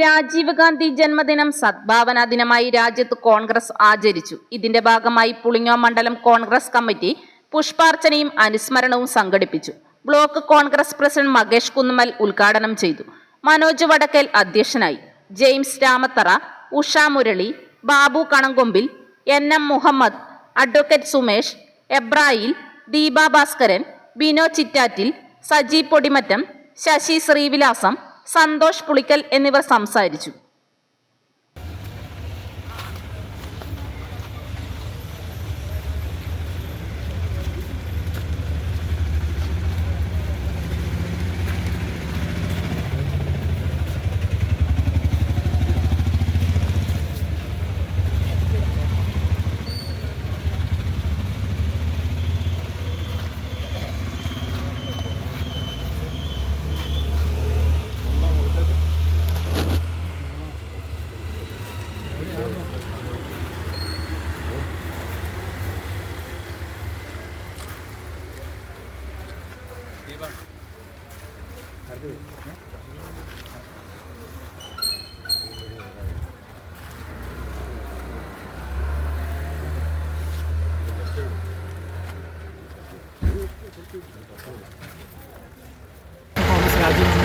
രാജീവ് ഗാന്ധി ജന്മദിനം സദ്ഭാവന ദിനമായി രാജ്യത്ത് കോൺഗ്രസ് ആചരിച്ചു. ഇതിന്റെ ഭാഗമായി പുളിങ്ങോ മണ്ഡലം കോൺഗ്രസ് കമ്മിറ്റി പുഷ്പാർച്ചനയും അനുസ്മരണവും സംഘടിപ്പിച്ചു. ബ്ലോക്ക് കോൺഗ്രസ് പ്രസിഡന്റ് മകേഷ് കുന്നുമൽ ഉദ്ഘാടനം ചെയ്തു. മനോജ് വടക്കൽ അധ്യക്ഷനായി. James Ramathara Usha Murali Babu Kanankombil N M Muhammad advocate Sumesh Abraham Deepa Bhaskaran Bino Chittattil Saji Podimattam Sasi Sreevilasam Santhosh Pulickal എന്നിവർ സംസാരിച്ചു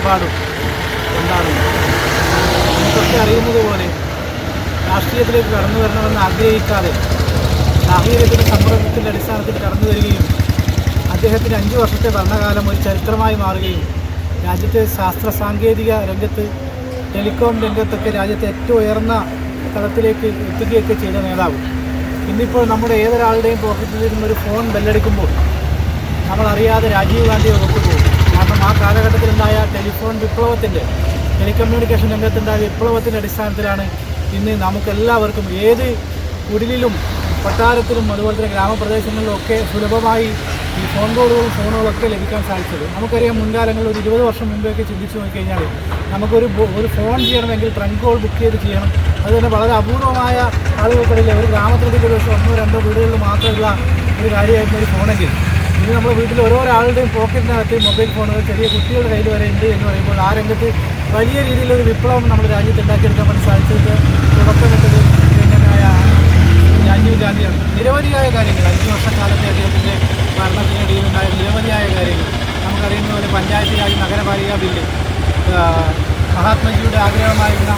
കോൺഗ്രസ് എന്താണ് നമുക്കൊക്കെ അറിയുന്നത് പോലെ രാഷ്ട്രീയത്തിലേക്ക് കടന്നു വരണമെന്ന് ആഗ്രഹിക്കാതെ സാഹചര്യത്തിന്റെ സമ്മർദ്ദത്തിന്റെ അടിസ്ഥാനത്തിൽ കടന്നു വരികയും അദ്ദേഹത്തിന്റെ അഞ്ച് വർഷത്തെ ഭരണകാലം ഒരു ചരിത്രമായി മാറുകയും രാജ്യത്തെ ശാസ്ത്ര സാങ്കേതിക രംഗത്ത് ടെലികോം രംഗത്തൊക്കെ രാജ്യത്തെ ഏറ്റവും ഉയർന്ന തലത്തിലേക്ക് എത്തുകയൊക്കെ ചെയ്ത നേതാവ്. ഇന്നിപ്പോൾ നമ്മുടെ ഏതൊരാളുടെയും പോക്കറ്റിൽ നിന്നും ഒരു ഫോൺ ബെല്ലടിക്കുമ്പോൾ നമ്മളറിയാതെ രാജീവ് ഗാന്ധിയെ ഓർത്തുപോകും കാരണം ആ കാലഘട്ടത്തിലുണ്ടായ ടെലിഫോൺ വിപ്ലവത്തിന്റെ ടെലികമ്മ്യൂണിക്കേഷൻ രംഗത്തുണ്ടായ വിപ്ലവത്തിന്റെ അടിസ്ഥാനത്തിലാണ് ഇന്ന് നമുക്കെല്ലാവർക്കും ഏത് കുടിലിലും കൊട്ടാരത്തിലും അതുപോലെ തന്നെ ഗ്രാമപ്രദേശങ്ങളിലും ഒക്കെ സുലഭമായി ഈ ഫോൺ കോളുകളും ഫോണുകളൊക്കെ ലഭിക്കാൻ സാധിച്ചത്. നമുക്കറിയാം മുൻകാലങ്ങളിൽ ഒരു ഇരുപത് വർഷം മുമ്പേക്ക് ചിന്തിച്ചു നോക്കിക്കഴിഞ്ഞാൽ നമുക്കൊരു ഒരു ഫോൺ ചെയ്യണമെങ്കിൽ ട്രങ്ക് കോൾ ബുക്ക് ചെയ്ത് ചെയ്യണം. അത് തന്നെ വളരെ അപൂർവമായ ആളുകൾക്കിടയിൽ ഒരു ഗ്രാമത്തിലേക്ക് ഒരു ദിവസം ഒന്നോ രണ്ടോ വീടുകളിൽ മാത്രമുള്ള ഒരു കാര്യമായിരുന്നു ഒരു ഫോണെങ്കിൽ ഇന്ന് നമ്മുടെ വീട്ടിൽ ഓരോരാളുടെയും പോക്കറ്റിനകത്ത് മൊബൈൽ ഫോണുകൾ ചെറിയ കുട്ടികളുടെ കയ്യിൽ വരെ ഉണ്ട് എന്ന് പറയുമ്പോൾ ആ രംഗത്ത് വലിയ രീതിയിലൊരു വിപ്ലവം നമ്മുടെ രാജ്യത്ത് ഉണ്ടാക്കിയെടുക്കാൻ വേണ്ടി സാധിച്ചത് തുടക്കമിട്ടത് എങ്ങനെയായ രാജീവ് ഗാന്ധിയാണ്. നിരവധിയായ കാര്യങ്ങൾ. അഞ്ച് വർഷക്കാലത്തെ അദ്ദേഹത്തിന്റെ ഭരണത്തിനിടയിൽ ഉണ്ടായ നിരവധിയായ കാര്യങ്ങൾ. നമുക്കറിയുന്ന പോലെ പഞ്ചായത്ത് രാജ് നഗരപാലിക ബില്ല് മഹാത്മജിയുടെ ആഗ്രഹമായിരുന്ന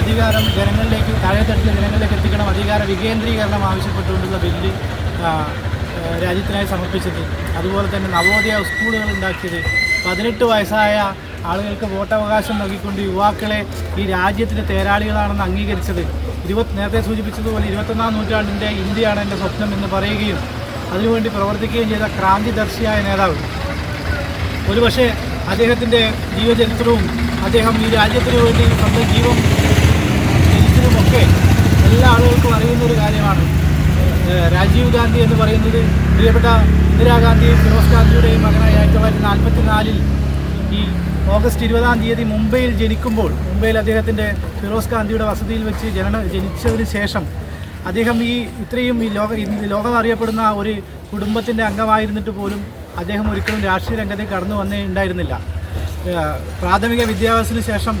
അധികാരം ജനങ്ങളിലേക്ക് താഴെത്തട്ടിലെ ജനങ്ങളിലേക്ക് എത്തിക്കണം അധികാര വികേന്ദ്രീകരണം ആവശ്യപ്പെട്ടുകൊണ്ടുള്ള ബില്ല് രാജ്യത്തിനായി സമർപ്പിച്ചത്. അതുപോലെ തന്നെ നവോദയ സ്കൂളുകൾ ഉണ്ടാക്കിയത്. പതിനെട്ട് വയസ്സായ ആളുകൾക്ക് വോട്ടവകാശം നൽകിക്കൊണ്ട് യുവാക്കളെ ഈ രാജ്യത്തിന്റെ തേരാളികളാണെന്ന് അംഗീകരിച്ചത്. ഇരുപത് നേരത്തെ സൂചിപ്പിച്ചതുപോലെ ഇരുപത്തൊന്നാം നൂറ്റാണ്ടിന്റെ ഇന്ത്യയാണ് എന്റെ സ്വപ്നം എന്ന് പറയുകയും അതിനുവേണ്ടി പ്രവർത്തിക്കുകയും ചെയ്ത ക്രാന്തിദർശിയായ നേതാവ്. ഒരുപക്ഷെ അദ്ദേഹത്തിന്റെ ജീവചരിത്രവും അദ്ദേഹം ഈ രാജ്യത്തിന് വേണ്ടി സ്വന്തം ജീവൻ ത്യജിച്ചതുമൊക്കെ എല്ലാ ആളുകൾക്കും അറിയുന്ന ഒരു കാര്യമാണ്. രാജീവ് ഗാന്ധി എന്ന് പറയുന്നത് പ്രിയപ്പെട്ട ഇന്ദിരാഗാന്ധിയും ഫിറോസ് ഗാന്ധിയുടെയും മകനായി ആയിരത്തി തൊള്ളായിരത്തി നാൽപ്പത്തി നാലിൽ ഈ ഓഗസ്റ്റ് ഇരുപതാം തീയതി മുംബൈയിൽ ജനിക്കുമ്പോൾ മുംബൈയിൽ അദ്ദേഹത്തിന്റെ ഫിറോസ് ഗാന്ധിയുടെ വസതിയിൽ വെച്ച് ജനന ജനിച്ചതിന് ശേഷം അദ്ദേഹം ഈ ഇത്രയും ഈ ലോക ലോകം അറിയപ്പെടുന്ന ഒരു കുടുംബത്തിന്റെ അംഗമായിരുന്നിട്ട് പോലും അദ്ദേഹം ഒരിക്കലും രാഷ്ട്രീയ രംഗത്തേക്ക് കടന്നു വന്നേ ഉണ്ടായിരുന്നില്ല പ്രാഥമിക വിദ്യാഭ്യാസത്തിന് ശേഷം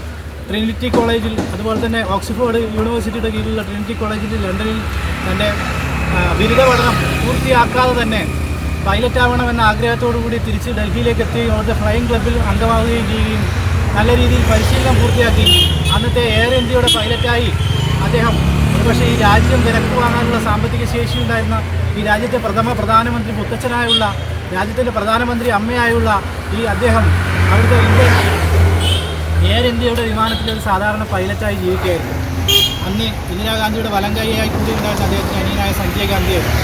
ട്രിനിറ്റി കോളേജിൽ അതുപോലെ തന്നെ ഓക്സ്ഫോർഡ് യൂണിവേഴ്സിറ്റിയുടെ കീഴിലുള്ള ട്രിനിറ്റി കോളേജിൽ ലണ്ടനിൽ തന്റെ ബിരുദ പഠനം പൂർത്തിയാക്കാതെ തന്നെ പൈലറ്റ് ആവണമെന്ന ആഗ്രഹത്തോടു കൂടി തിരിച്ച് ഡൽഹിയിലേക്ക് എത്തുകയും അവിടുത്തെ ഫ്ലൈയിങ് ക്ലബിൽ അംഗമാവുകയും ചെയ്യുകയും നല്ല രീതിയിൽ പരിശീലനം പൂർത്തിയാക്കി അന്നത്തെ എയർ ഇന്ത്യയുടെ പൈലറ്റായി അദ്ദേഹം ഒരുപക്ഷെ ഈ രാജ്യം വിലക്ക് വാങ്ങാനുള്ള സാമ്പത്തിക ശേഷി ഉണ്ടായിരുന്ന ഈ രാജ്യത്തെ പ്രഥമ പ്രധാനമന്ത്രി മുത്തച്ഛനായുള്ള രാജ്യത്തിന്റെ പ്രധാനമന്ത്രി അമ്മയായുള്ള ഈ അദ്ദേഹം അവിടുത്തെ ഇന്ത്യ എയർ ഇന്ത്യയുടെ വിമാനത്തിൽ ഒരു സാധാരണ പൈലറ്റായി ജീവിക്കുകയായിരുന്നു. അന്ന് ഇന്ദിരാഗാന്ധിയുടെ വലങ്കൈയായി കൈയായി കൂടി ഉണ്ടായിരുന്ന അദ്ദേഹത്തിന് അനിയനായ സഞ്ജയ് ഗാന്ധിയായിരുന്നു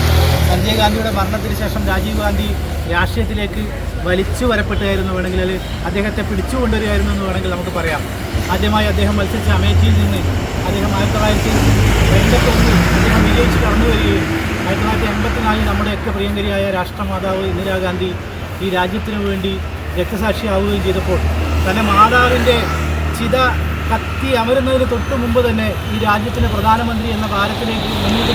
സഞ്ജയ് ഗാന്ധിയുടെ മരണത്തിന് ശേഷം രാജീവ് ഗാന്ധി രാഷ്ട്രീയത്തിലേക്ക് വലിച്ചു വരപ്പെട്ടുകയായിരുന്നു വേണമെങ്കിൽ അല്ലെങ്കിൽ അദ്ദേഹത്തെ പിടിച്ചു കൊണ്ടുവരികയായിരുന്നു എന്ന് വേണമെങ്കിൽ നമുക്ക് പറയാം. ആദ്യമായി അദ്ദേഹം മത്സരിച്ച അമേഠിയിൽ നിന്ന് അദ്ദേഹം ആയിരത്തി തൊള്ളായിരത്തി എൺപത്തൊന്നിൽ അദ്ദേഹം വിജയിച്ച് കടന്നു വരികയും ആയിരത്തി തൊള്ളായിരത്തി എൺപത്തിനാലിൽ നമ്മുടെയൊക്കെ പ്രിയങ്കരിയായ രാഷ്ട്രമാതാവ് ഇന്ദിരാഗാന്ധി ഈ രാജ്യത്തിനു വേണ്ടി രക്തസാക്ഷിയാവുകയും ചെയ്തപ്പോൾ തന്റെ മാതാവിന്റെ ചിത കത്തി അമരുന്നതിന് തൊട്ട് മുമ്പ് തന്നെ ഈ രാജ്യത്തിന്റെ പ്രധാനമന്ത്രി എന്ന ഭാരത്തിലേക്ക് മുന്നിട്ട്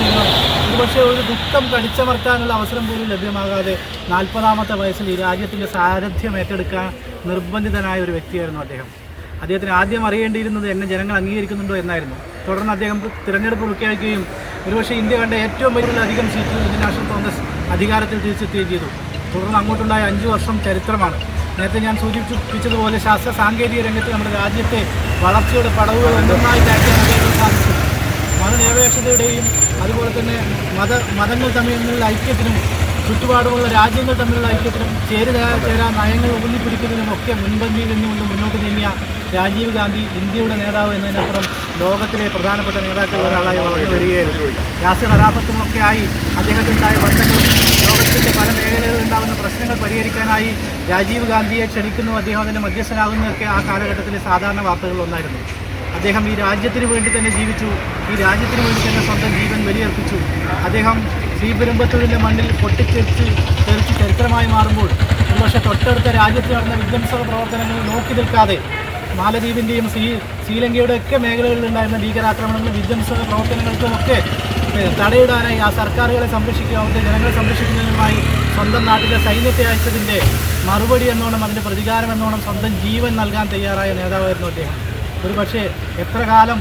ഒരുപക്ഷെ ഒരു ദുഃഖം കടിച്ചമർത്താനുള്ള അവസരം പോലും ലഭ്യമാകാതെ നാൽപ്പതാമത്തെ വയസ്സിൽ ഈ രാജ്യത്തിന്റെ സാരഥ്യം ഏറ്റെടുക്കാൻ നിർബന്ധിതനായ ഒരു വ്യക്തിയായിരുന്നു അദ്ദേഹം. അദ്ദേഹത്തിന് ആദ്യം അറിയേണ്ടിയിരുന്നത് എന്നെ ജനങ്ങൾ അംഗീകരിക്കുന്നുണ്ടോ എന്നായിരുന്നു. തുടർന്ന് അദ്ദേഹം തിരഞ്ഞെടുപ്പ് പ്രഖ്യാപിക്കുകയും ഒരുപക്ഷെ ഇന്ത്യ കണ്ട ഏറ്റവും വലിയ അധികം ഇന്ത്യൻ നാഷണൽ കോൺഗ്രസ് അധികാരത്തിൽ തിരിച്ചെത്തുകയും ചെയ്തു. തുടർന്ന് അങ്ങോട്ടുണ്ടായ അഞ്ച് വർഷം ചരിത്രമാണ്. നേരത്തെ ഞാൻ സൂചിപ്പിച്ചതുപോലെ ശാസ്ത്ര സാങ്കേതിക രംഗത്ത് നമ്മുടെ രാജ്യത്തെ വളർച്ചയുടെ പടവുകൾ ഒന്നൊന്നായി അദ്ദേഹത്തിന് സാധിച്ചു. മതനിരപേക്ഷതയുടെയും അതുപോലെ തന്നെ മത മതങ്ങൾ തമ്മിലുള്ള ഐക്യത്തിനും ചുറ്റുപാടുമുള്ള രാജ്യങ്ങൾ തമ്മിലുള്ള ഐക്യത്തിനും ചേരുക ചേരാ നയങ്ങൾ ഊന്നിപ്പിടിക്കുന്നതിനും ഒക്കെ മുൻപന്തിയിൽ നിന്നുകൊണ്ട് മുന്നോട്ട് നീങ്ങിയ രാജീവ് ഗാന്ധി ഇന്ത്യയുടെ നേതാവ് എന്നതിനപ്പുറം ലോകത്തിലെ പ്രധാനപ്പെട്ട നേതാക്കളിൽ ഒരാളായി വളർന്നു വരികയായിരുന്നു രാഷ്ട്രീയ കലാപത്തുമൊക്കെ ആയി അദ്ദേഹത്തിനുണ്ടായ ബന്ധങ്ങളും ലോകത്തിന്റെ പല മേഖലകളിൽ ഉണ്ടാകുന്ന പ്രശ്നങ്ങൾ പരിഹരിക്കാനായി രാജീവ് ഗാന്ധിയെ ക്ഷണിക്കുന്നു അദ്ദേഹം അതിന് മധ്യസ്ഥനാകുന്നതൊക്കെ ആ കാലഘട്ടത്തിലെ സാധാരണ വാർത്തകളിലൊന്നായിരുന്നു അദ്ദേഹം ഈ രാജ്യത്തിന് വേണ്ടി തന്നെ ജീവിച്ചു ഈ രാജ്യത്തിന് വേണ്ടി തന്നെ സ്വന്തം ജീവൻ ബലിയർപ്പിച്ചു. അദ്ദേഹം ശ്രീപെരുമ്പത്തൂരിന്റെ മണ്ണിൽ പൊട്ടിച്ചെറിച്ച് തെറിച്ച് ചരിത്രമായി മാറുമ്പോൾ ഒരുപക്ഷെ തൊട്ടടുത്ത രാജ്യത്ത് നടന്ന വിധ്വംസക പ്രവർത്തനങ്ങൾ നോക്കി നിൽക്കാതെ മാലദ്വീപിന്റെയും ശ്രീ ശ്രീലങ്കയുടെയൊക്കെ മേഖലകളിലുണ്ടായിരുന്ന ഭീകരാക്രമണങ്ങളും വിധ്വംസക പ്രവർത്തനങ്ങൾക്കുമൊക്കെ ഏഹ്, തടയിടാനായി ആ സർക്കാരുകളെ സംരക്ഷിക്കുക അവിടുത്തെ ജനങ്ങളെ സംരക്ഷിക്കുന്നതിനുമായി സ്വന്തം നാട്ടിലെ സൈന്യത്തെ അയച്ചതിന്റെ മറുപടി എന്നോണം അതിന്റെ പ്രതികാരം എന്നോണം സ്വന്തം ജീവൻ നൽകാൻ തയ്യാറായ നേതാവായിരുന്നു അദ്ദേഹം. ഒരു പക്ഷേ എത്ര കാലം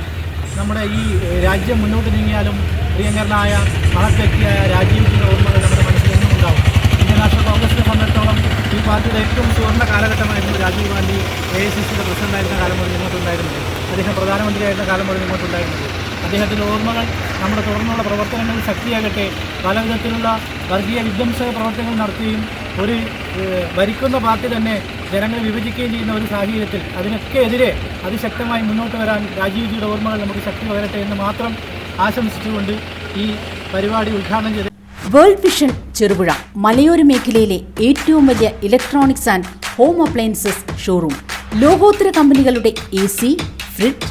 നമ്മുടെ ഈ രാജ്യം മുന്നോട്ട് നീങ്ങിയാലും പ്രിയങ്കരനായ മഹത് വ്യക്തിയായ രാജീവിന്റെ ഓർമ്മകൾ നമ്മുടെ മനസ്സിൽ എന്നും ഉണ്ടാവും. ഇന്ത്യൻ നാഷണൽ കോൺഗ്രസിനെ സംബന്ധിച്ചിടത്തോളം ഈ പാർട്ടിയുടെ ഏറ്റവും സുവർണ കാലഘട്ടമായിരുന്നു Rajiv Gandhi A I C സിയുടെ പ്രസിഡന്റായിരുന്ന കാലം മുതൽ ഇങ്ങോട്ടുണ്ടായിരുന്നത് അദ്ദേഹം പ്രധാനമന്ത്രിയായിരുന്ന കാലം മുതൽ ഇങ്ങോട്ടുണ്ടായിരുന്നത് അദ്ദേഹത്തിന്റെ ഓർമ്മകൾ നമ്മുടെ തുടർന്നുള്ള പ്രവർത്തനങ്ങളിൽ ശക്തിയാകട്ടെ. പല വിധത്തിലുള്ള വർഗീയ വിധ്വംസക പ്രവർത്തനങ്ങൾ നടത്തുകയും ഒരു ഭരിക്കുന്ന പാർട്ടി തന്നെ ജനങ്ങളെ വിഭജിക്കുകയും ചെയ്യുന്ന ഒരു സാഹചര്യത്തിൽ അതിനൊക്കെ എതിരെ അതിശക്തമായി മുന്നോട്ട് വരാൻ രാജീവ്ജിയുടെ ഓർമ്മകൾ നമുക്ക് ശക്തി പകരട്ടെ എന്ന് മാത്രം ആശംസിച്ചുകൊണ്ട് ഈ പരിപാടി ഉദ്ഘാടനം ചെയ്തു വേൾഡ് വിഷൻ ചെറുപുഴ മലയോര മേഖലയിലെ ഏറ്റവും വലിയ electronics and home appliances showroom. ലോകോത്തര കമ്പനികളുടെ A C fridge